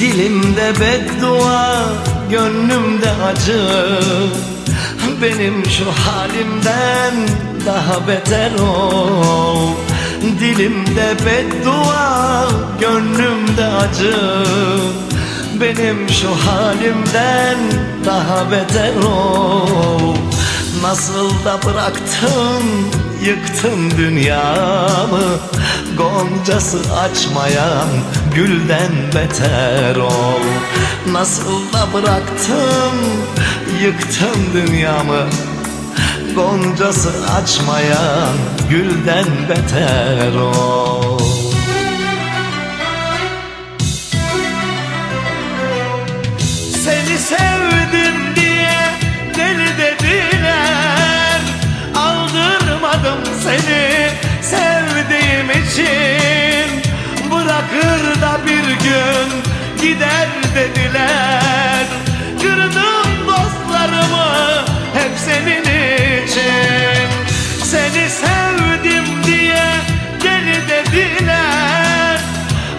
Dilimde beddua, gönlümde acı. Benim şu halimden daha beter ol Dilimde beddua, gönlümde acı. Benim şu halimden daha beter ol Nasıl da bıraktın, yıktın dünyamı Goncası açmayan gülden beter ol. Nasıl da bıraktın, yıktın dünyamı Goncası açmayan gülden beter ol gider dediler. Kırdım dostlarımı hep senin için. Seni sevdim diye deli dediler.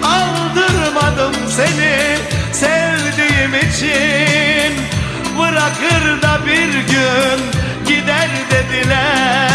Aldırmadım seni sevdiğim için. Bırakır da bir gün gider dediler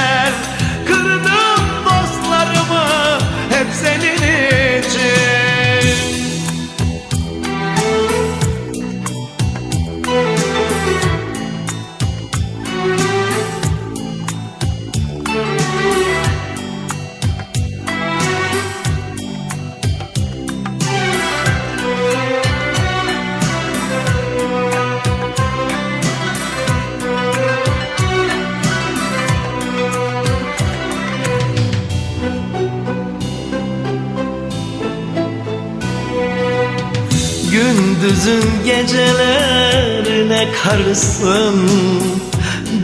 Gündüzün gecelerine karışsın.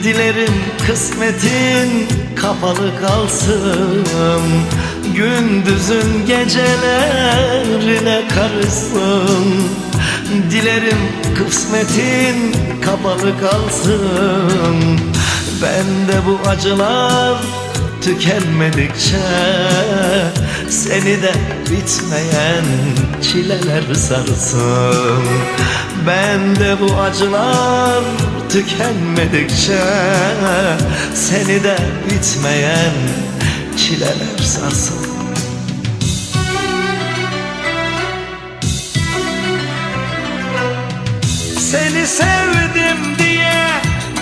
Dilerim kısmetin kapalı kalsın. Gündüzün gecelerine karışsın. Dilerim kısmetin kapalı kalsın. Ben de bu acılar tükenmedikçe Seni de bitmeyen çileler sarsın. Ben de bu acılar tükenmedikçe Seni de bitmeyen çileler sarsın. Seni sevdim diye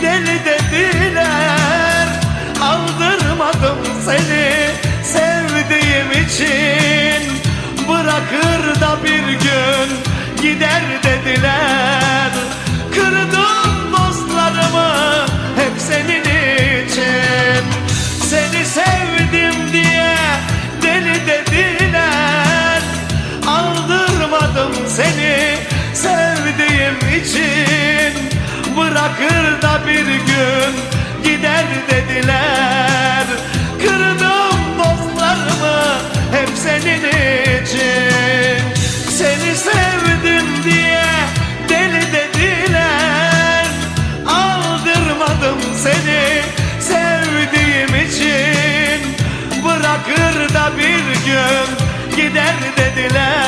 deli gider dediler. Kırdım dostlarımı hep senin için Seni sevdim diye deli dediler. Aldırmadım seni sevdiğim için. Bırakır da bir gün gider dediler gün gider dediler.